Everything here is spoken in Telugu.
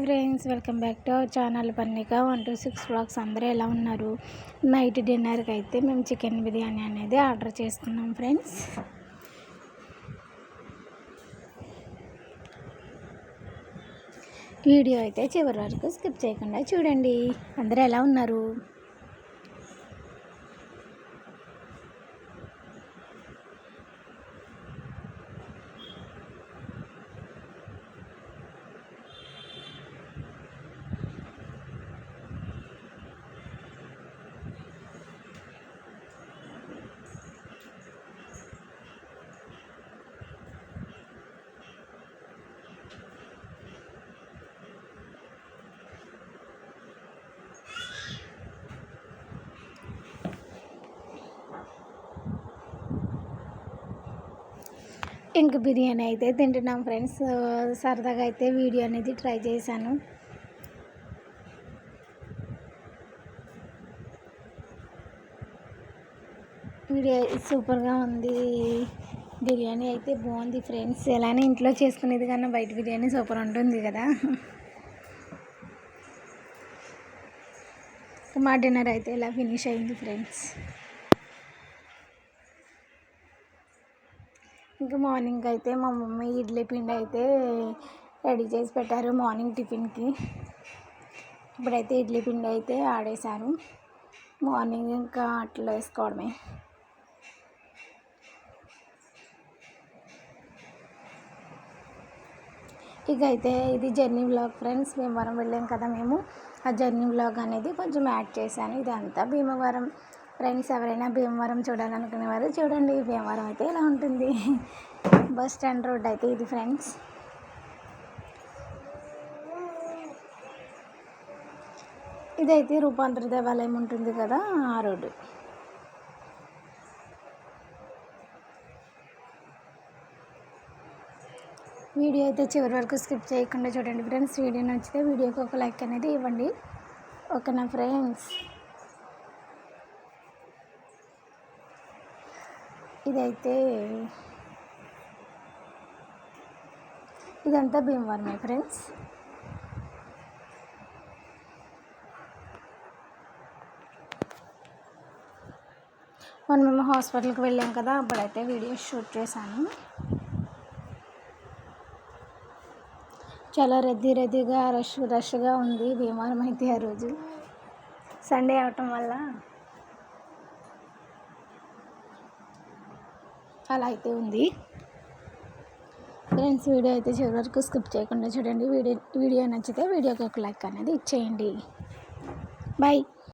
Hi friends welcome back to our channel పన్నిక one two six blogs అందరూ ఎలా ఉన్నారు? నైట్ డిన్నర్కి అయితే మేము చికెన్ బిర్యానీ అనేది ఆర్డర్ చేసుకున్నాం ఫ్రెండ్స్ వీడియో అయితే చివరి వరకు స్కిప్ చేయకుండా చూడండి. అందరూ ఎలా ఉన్నారు? ఇంక బిర్యానీ అయితే తింటున్నాం ఫ్రెండ్స్. సరదాగా అయితే వీడియో అనేది ట్రై చేశాను. వీడియో సూపర్గా ఉంది. బిర్యానీ అయితే బాగుంది ఫ్రెండ్స్. ఎలానే ఇంట్లో చేసుకునేది కన్నా బయట బిర్యానీ సూపర్ ఉంటుంది కదా. మా డిన్నర్ అయితే ఇలా ఫినిష్ అయింది ఫ్రెండ్స్. ఇంకా మార్నింగ్ అయితే మా మమ్మీ ఇడ్లీ పిండి అయితే రెడీ చేసి పెట్టారు మార్నింగ్ టిఫిన్కి. ఇప్పుడైతే ఇడ్లీ పిండి అయితే ఆడేశారు. మార్నింగ్ ఇంకా అట్లా వేసుకోవడమే. ఇక అయితే ఇది జర్నీ వ్లాగ్ ఫ్రెండ్స్ భీమవరం వెళ్ళాం కదా మేము. ఆ జర్నీ వ్లాగ్ అనేది కొంచెం యాడ్ చేశాను. ఇదంతా భీమవరం ఫ్రెండ్స్ ఎవరైనా భీమవరం చూడాలనుకునేవారు చూడండి భీమవరం అయితే ఇలా ఉంటుంది. బస్ స్టాండ్ రోడ్ అయితే ఇది ఫ్రెండ్స్. ఇదైతే రూపాంతర దేవాలయం ఉంటుంది కదా ఆ రోడ్డు. వీడియో అయితే చివరి వరకు స్కిప్ చేయకుండా చూడండి ఫ్రెండ్స్. వీడియో నచ్చితే వీడియోకి ఒక లైక్ అనేది ఇవ్వండి. ఓకేనా ఫ్రెండ్స్? ఇదైతే ఇదంతా భీమవరమే ఫ్రెండ్స్ మనం మేము హాస్పిటల్కి వెళ్ళాం కదా అప్పుడైతే వీడియో షూట్ చేశాను. చాలా రద్దీ రద్దీగా రష్ రష్గా ఉంది భీమవరం అయితే ఆ రోజు. సండే అవటం వల్ల అలా అయితే ఉంది. ఫ్రెండ్స్ వీడియో అయితే చివరి వరకు స్కిప్ చేయకుండా చూడండి. వీడియో వీడియో నచ్చితే వీడియోకి ఒక లైక్ అనేది ఇచ్చేయండి. బాయ్